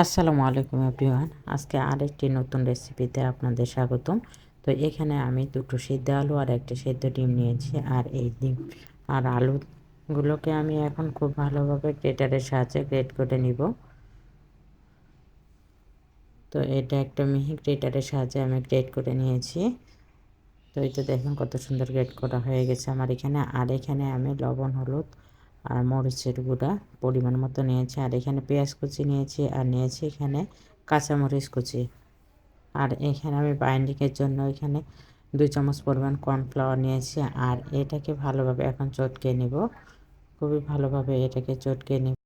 আসসালামু আলাইকুম এভরিওয়ান। আজকে আরেকটি নতুন রেসিপিতে আপনাদের স্বাগতম। তো এখানে আমি দুটো সিদ্ধ আলু আর একটা সেদ্ধ ডিম নিয়েছি আর এই ডিম আর আলুগুলোকে আমি এখন খুব ভালোভাবে গ্রেটারের সাহায্যে গ্রেট করে নিব। তো এটা একটা মিহি গ্রেটারের সাহায্যে আমি গ্রেট করে নিয়েছি। তো তো দেখুন কত সুন্দর গ্রেট করা হয়ে গেছে আমার এখানে। আর এখানে আমি লবণ, হলুদ আর মরিচের গুঁড়া পরিমাণ মতো নিয়েছি। আর এখানে পেঁয়াজ কুচি নিয়েছি আর নিয়েছি এখানে কাঁচামরিচ কুচি। আর এখানে আমি বাইন্ডিংয়ের জন্য এখানে দুই চামচ পরিমাণ কর্নফ্লাওয়ার নিয়েছি। আর এটাকে ভালোভাবে এখন চটকে নিব। খুবই ভালোভাবে এটাকে চটকে নিব।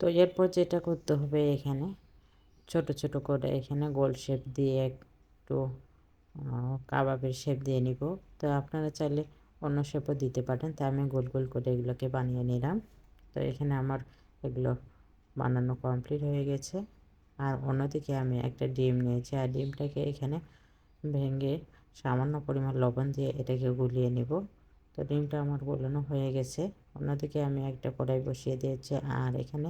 তো এরপর যেটা করতে হবে এখানে ছোট ছোট করে এখানে গোল শেপ দিয়ে একটু কাবাবের শেপ দিয়ে নিব। তো আপনারা চাইলে অন্য শেপও দিতে পারেন। তাই আমি গোল গোল করে এগুলোকে বানিয়ে নিলাম। তো এখানে আমার এগুলো বানানো কমপ্লিট হয়ে গেছে। আর অন্যদিকে আমি একটা ডিম নিয়েছি। আর ডিমটাকে এখানে ভেঙে সামান্য পরিমাণ লবণ দিয়ে এটাকে গুলিয়ে নিব। তো ডিমটা আমার গোলানো হয়ে গেছে। অন্যদিকে আমি একটা কড়াই বসিয়ে দিয়েছি। আর এখানে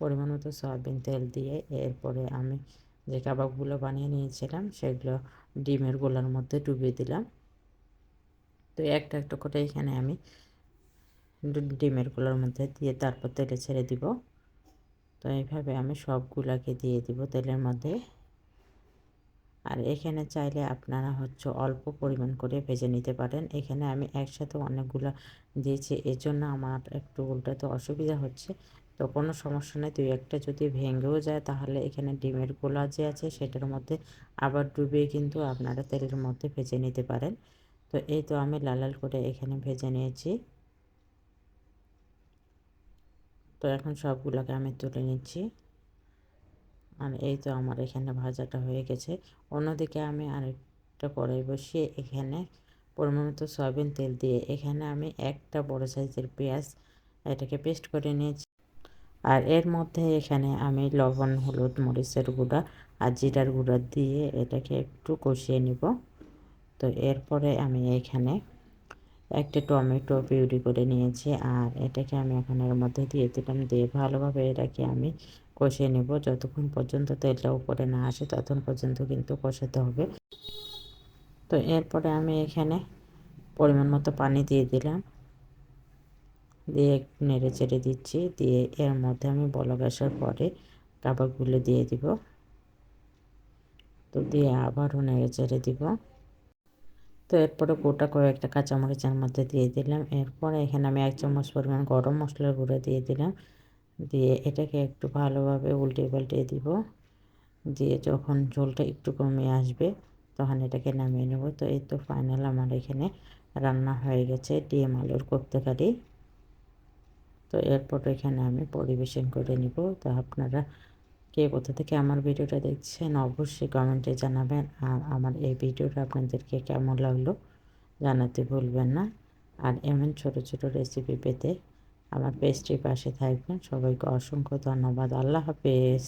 পরিমাণ মতো সয়াবিন তেল দিয়ে এরপরে আমি যে কাবাবগুলো বানিয়ে নিয়েছিলাম, সেগুলো ডিমের গোলার মধ্যে ডুবিয়ে দিলাম। তো একটা একটা করে এখানে আমি ডিমেরগুলোর মধ্যে দিয়ে তারপর তেলে ছেড়ে দিব। তো এইভাবে আমি সবগুলাকে দিয়ে দিব তেলের মধ্যে। আর এখানে চাইলে আপনারা হচ্ছে অল্প পরিমাণ করে ভেজে নিতে পারেন। এখানে আমি একসাথে অনেকগুলো দিয়েছি এর জন্য আমার একটু উল্টাতে অসুবিধা হচ্ছে। তো কোনো সমস্যা নেই, দুই একটা যদি ভেঙেও যায় তাহলে এখানে ডিমের গোলা যে আছে সেটার মধ্যে আবার ডুবিয়ে কিন্তু আপনারা তেলের মধ্যে ভেজে নিতে পারেন। তো এই তো আমি লাল লাল করে এখানে ভেজে নিয়েছি। তো এখন সবগুলোকে আমি তুলে নিচ্ছি। আর এই তো আমার এখানে ভাজাটা হয়ে গেছে। অন্যদিকে আমি আরেকটা কড়াই বসিয়ে এখানে পরিমাণ মতো সয়াবিন তেল দিয়ে এখানে আমি একটা বড় সাইজের পেঁয়াজ এটাকে পেস্ট করে নিয়েছি। আর এর মধ্যে এখানে আমি লবণ, হলুদ, মরিচের গুঁড়া আর জিরার গুঁড়া দিয়ে এটাকে একটু কষিয়ে নিব। তো এরপরে আমি এখানে একটা টমেটো পিউরি করে নিয়েছি, আর এটাকে আমি এখন এর মধ্যে দিয়ে দিলাম। দিয়ে ভালোভাবে এটাকে আমি কষিয়ে নেব। যতক্ষণ পর্যন্ত তেলটা উপরে না আসে, ততক্ষণ পর্যন্ত কিন্তু কষাতে হবে। তো এরপরে আমি এখানে পরিমাণ মতো পানি দিয়ে দিলাম। দিয়ে নেড়ে চেড়ে দিচ্ছি। দিয়ে এর মধ্যে আমি বলক আসার পরে কাবাবগুলো দিয়ে দিব। তো দিয়ে আবারও নেড়ে চেড়ে দিব। তো এরপরে গোটা কয়েকটা কাঁচামরিচের মধ্যে দিয়ে দিলাম। এরপরে এখানে আমি এক চামচ পরিমাণ গরম মশলার গুঁড়ো দিয়ে দিলাম। দিয়ে এটাকে একটু ভালোভাবে উল্টে পাল্টে দিব। দিয়ে যখন ঝোলটা একটু কমে আসবে, তখন এটাকে নামিয়ে নেব। তো এই তো ফাইনাল আমার এখানে রান্না হয়ে গেছে ডিম, আলুর কোপ্তকারি তো এরপর এখানে আমি পরিবেশন করে নিব। তো আপনারা কে কোথা থেকে আমার ভিডিওটা দেখছেন, অবশ্যই কমেন্টে জানাবেন। আর আমার এই ভিডিওটা আপনাদেরকে কেমন লাগল জানাতে ভুলবেন না। আর এমন ছোট ছোট রেসিপি পেতে আমার পেস্ট্রির পাশে থাকবেন। সবাইকে অসংখ্য ধন্যবাদ। আল্লাহ হাফেজ।